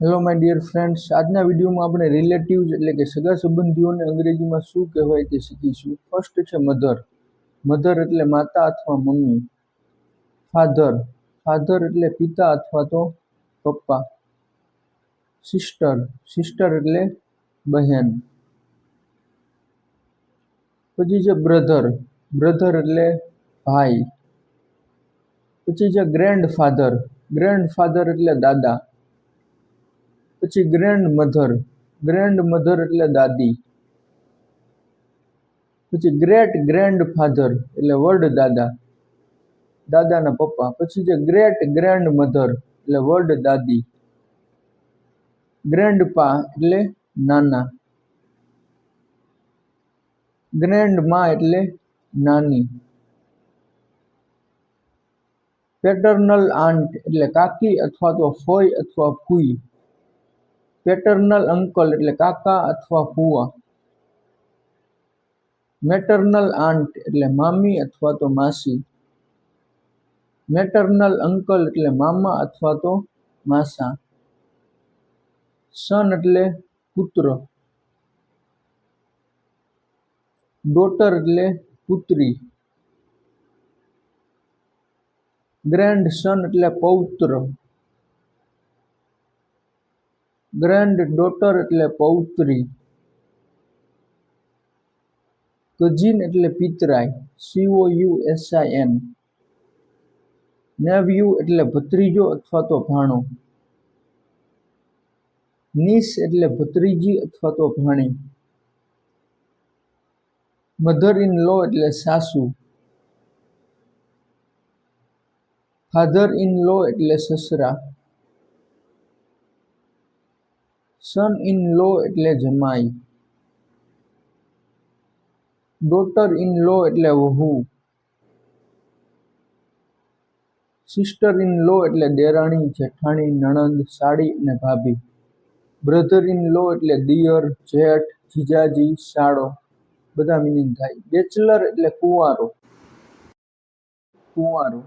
Hello my dear friends આજના વિડીયોમાં આપણે રિલેટિવ્સ એટલે કે સગા સંબંધીઓને અંગ્રેજીમાં શું કહેવાય તે શીખીશું. ફર્સ્ટ છે મધર મધર એટલે માતા અથવા મમ્મી. ફાધર ફાધર એટલે પિતા અથવા તો પપ્પા. સિસ્ટર સિસ્ટર એટલે બહેન. પછી છે બ્રધર બ્રધર એટલે ભાઈ. પછી છે ગ્રેન્ડ ફાધર ગ્રેન્ડ ફાધર એટલે દાદા. પછી ગ્રેન્ડ મધર ગ્રેન્ડ મધર એટલે દાદી. પછી ગ્રેટ ગ્રેન્ડ ફાધર એટલે વર્ડ દાદા. દાદાના પપ્પા. પછી છે ગ્રેટ ગ્રેન્ડ મધર એટલે વર્ડ દાદી. ગ્રેન્ડ પા એટલે નાના. ગ્રેન્ડમાં એટલે નાની. પેટર્નલ આંટ એટલે કાકી અથવા તો ફોઈ અથવા ફૂઈ. પેટર્નલ અંકલ એટલે કાકા અથવા ફુવા. મેટર્નલ આંટ એટલે મામી અથવા તો માસી. મેટર્નલ અંકલ એટલે મામા અથવા તો માસા. સન એટલે પુત્ર. ડોટર એટલે પુત્રી. ગ્રેન્ડ સન એટલે પૌત્ર. ગ્રેન્ડ ડોટર એટલે પૌત્રી, કઝિન એટલે પિતરાય C O U S I N nephew એટલે ભત્રીજો અથવા તો ભાણો, નીસ એટલે ભત્રીજી અથવા તો ભાણી મધર ઇન લો એટલે સાસુ ફાધર ઇન લો એટલે સસરા સન ઇન લો એટલે જમાઈ. ડોટર ઇન લો એટલે વહુ. સિસ્ટર ઇન લો એટલે દેરાણી, જેઠાણી, નણંદ, સાડી અને ભાભી. બ્રધર ઇન લો એટલે દિયર, જેઠ, જીજાજી, સાળો. બધા મિનિંગ થાય. બેચલર એટલે કુંવારો. કુંવારો.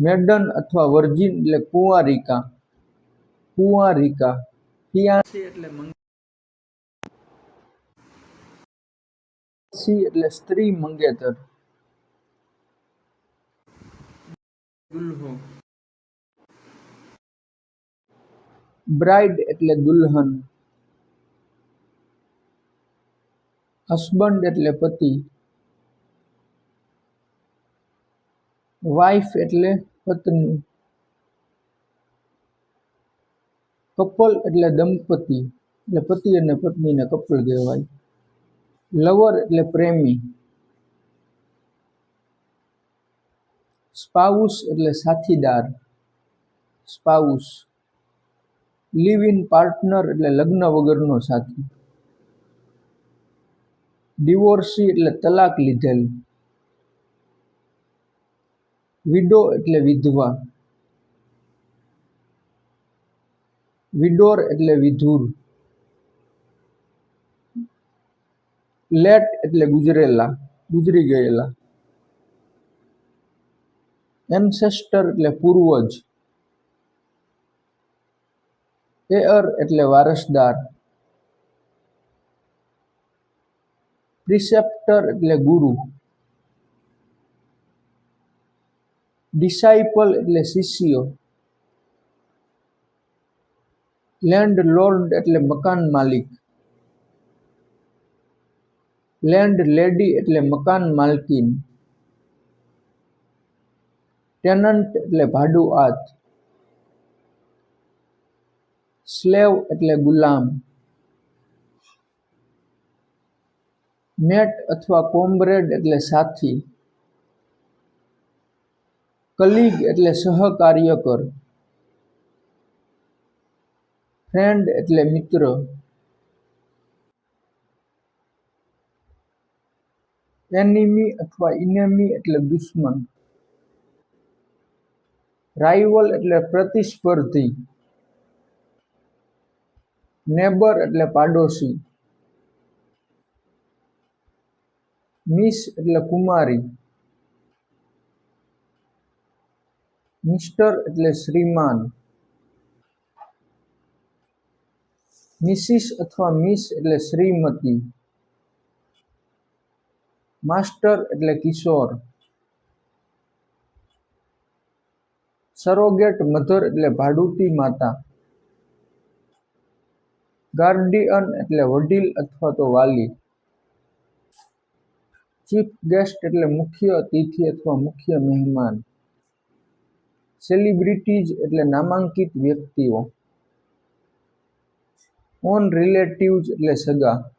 મેડન અથવા વર્જિન એટલે કુંવારિકા. કુંવારિકા. ફિયાન્સી એટલે મંગેસી એટલે સ્ત્રી મંગેતર. દુલ્હો બ્રાઇડ એટલે દુલ્હન. હસબન્ડ એટલે પતિ. વાઇફ એટલે પત્ની. કપલ એટલે દંપતિ. એટલે પતિ અને પત્નીને કપલ કહેવાય. લવર એટલે પ્રેમી. સ્પાઉસ એટલે સાથીદાર. સ્પાઉસ. લિવ ઇન પાર્ટનર એટલે લગ્ન વગરનો સાથી. ડિવોર્સી એટલે તલાક લીધેલ. વિડો એટલે વિધવા. વિડોર એટલે વિધુર. લેટ એટલે ગુજરેલા, ગુજરી ગયેલા. એન્સેસ્ટર એટલે પૂર્વજ. એર એટલે વારસદાર. પ્રિસેપ્ટર એટલે ગુરુ. ડિસાઇપલ એટલે શિષ્ય. લેન્ડ લોર્ડ એટલે મકાન માલિક લેન્ડ લેડી એટલે મકાન માલકીન ટેનન્ટ એટલે ભાડુઆત સ્લેવ એટલે ગુલામ મેટ અથવા કોમ્બરેડ એટલે સાથી કલીગ એટલે સહકાર્યકર ફ્રેન્ડ એટલે મિત્ર. એનિમી અથવા ઇનેમી એટલે દુશ્મન. રાઇવલ એટલે પ્રતિસ્પર્ધી. નેબર એટલે પાડોશી. મિસ એટલે કુમારી. મિસ્ટર એટલે શ્રીમાન. મિસિસ અથવા મિસ એટલે શ્રીમતી. માસ્ટર એટલે કિશોર. સરોગેટ મધર એટલે ભાડુતી માતા. ગાર્ડિયન એટલે વડીલ અથવા તો વાલી. ચીફ ગેસ્ટ એટલે મુખ્ય અતિથિ અથવા મુખ્ય મહેમાન. સેલિબ્રિટીઝ એટલે નામાંકિત વ્યક્તિઓ. ઓન રિલેટિવ્સ એટલે સગા.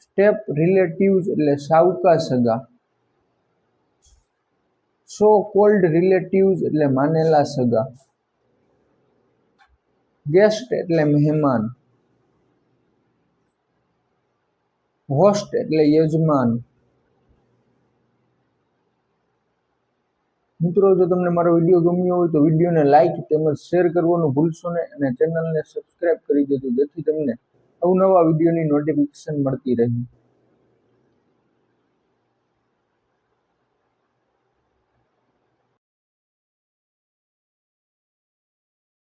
સ્ટેપ રિલેટિવ્સ એટલે સાવકા સગા. સો કોલ્ડ રિલેટિવ્સ એટલે માનેલા સગા. ગેસ્ટ એટલે મહેમાન. હોસ્ટ એટલે યજમાન. મિત્રો, જો તમને મારો વીડિયો ગમ્યો હોય તો વિડીયોને લાઇક તેમજ શેર કરવાનું ભૂલશો નહીં અને ચેનલને સબસ્ક્રાઇબ કરી દેજો, જેથી તમને અવનવા વિડીયોની નોટિફિકેશન મળતી રહે.